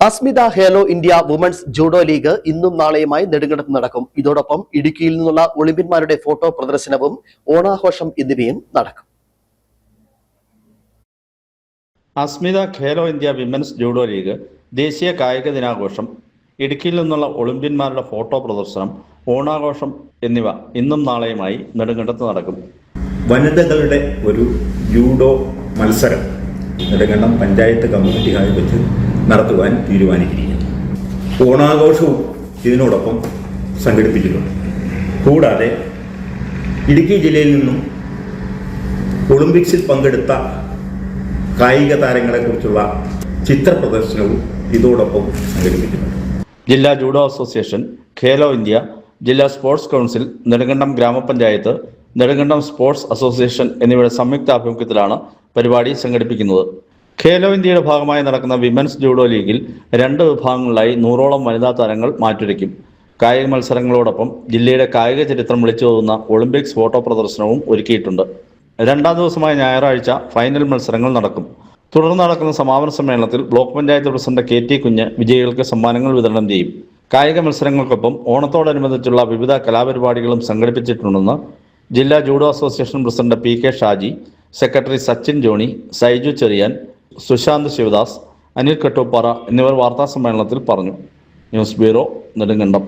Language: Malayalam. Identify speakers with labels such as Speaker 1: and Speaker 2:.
Speaker 1: Asmita Khelo India women's judo league ഇന്നും നാളെയുമായി നെടുങ്കണ്ടത്ത് നടക്കും. ഇതോടൊപ്പം ഇടുക്കിയിൽ നിന്നുള്ള ഒളിമ്പ്യന്മാരുടെ ഫോട്ടോ പ്രദർശനവും ഓണാഘോഷം എന്നിവയും നടക്കും.
Speaker 2: Asmita Khelo India women's judo league ദേശീയ കായിക ദിനാഘോഷം ഇടുക്കിയിൽ നിന്നുള്ള ഒളിമ്പ്യന്മാരുടെ ഫോട്ടോ പ്രദർശനം ഓണാഘോഷം എന്നിവ ഇന്നും നാളെയുമായി നെടുങ്കണ്ടത്ത് നടക്കും.
Speaker 3: വനിതകളുടെ ഒരു ജൂഡോ മത്സരം നെടുങ്കണ്ടം പഞ്ചായത്ത് കമ്മ്യൂണിറ്റി ഹാളിൽ വെച്ച് നടത്തുവാൻ തീരുമാനിച്ചിരിക്കുന്നു. ഓണാഘോഷവും ഇതിനോടൊപ്പം സംഘടിപ്പിച്ചിട്ടുണ്ട്. കൂടാതെ ഇടുക്കി ജില്ലയിൽ നിന്നും ഒളിമ്പിക്സിൽ പങ്കെടുത്ത കായിക താരങ്ങളെക്കുറിച്ചുള്ള ചിത്ര പ്രദർശനവും ഇതോടൊപ്പം സംഘടിപ്പിച്ചിട്ടുണ്ട്.
Speaker 2: ജില്ലാ ജൂഡോ അസോസിയേഷൻ ഖേലോ ഇന്ത്യ ജില്ലാ സ്പോർട്സ് കൗൺസിൽ നെടുങ്കണ്ടം ഗ്രാമപഞ്ചായത്ത് നെടുങ്കണ്ടം സ്പോർട്സ് അസോസിയേഷൻ എന്നിവയുടെ സംയുക്ത ആഭിമുഖ്യത്തിലാണ് പരിപാടി സംഘടിപ്പിക്കുന്നത്. ഖേലോ ഇന്ത്യയുടെ ഭാഗമായി നടക്കുന്ന വിമൻസ് ജൂഡോ ലീഗിൽ രണ്ട് വിഭാഗങ്ങളിലായി നൂറോളം വനിതാ താരങ്ങൾ മാറ്റുരയ്ക്കും കായിക മത്സരങ്ങളോടൊപ്പം ജില്ലയുടെ കായിക ചരിത്രം വിളിച്ചു തോന്നുന്ന ഒളിമ്പിക്സ് ഫോട്ടോ പ്രദർശനവും ഒരുക്കിയിട്ടുണ്ട്. രണ്ടാം ദിവസമായ ഞായറാഴ്ച ഫൈനൽ മത്സരങ്ങൾ നടക്കും. തുടർന്ന് നടക്കുന്ന സമാപന സമ്മേളനത്തിൽ block panchayat president K T Kunju വിജയികൾക്ക് സമ്മാനങ്ങൾ വിതരണം ചെയ്യും. കായിക മത്സരങ്ങൾക്കൊപ്പം ഓണത്തോടനുബന്ധിച്ചുള്ള വിവിധ കലാപരിപാടികളും സംഘടിപ്പിച്ചിട്ടുണ്ടെന്ന് ജില്ലാ judo association president P K Shaji secretary Sachin Johnny Saiju Cherian Sushant Sivadas Anil Kattoppara എന്നിവർ വാർത്താ സമ്മേളനത്തിൽ പറഞ്ഞു. News bureau Nedumkandam.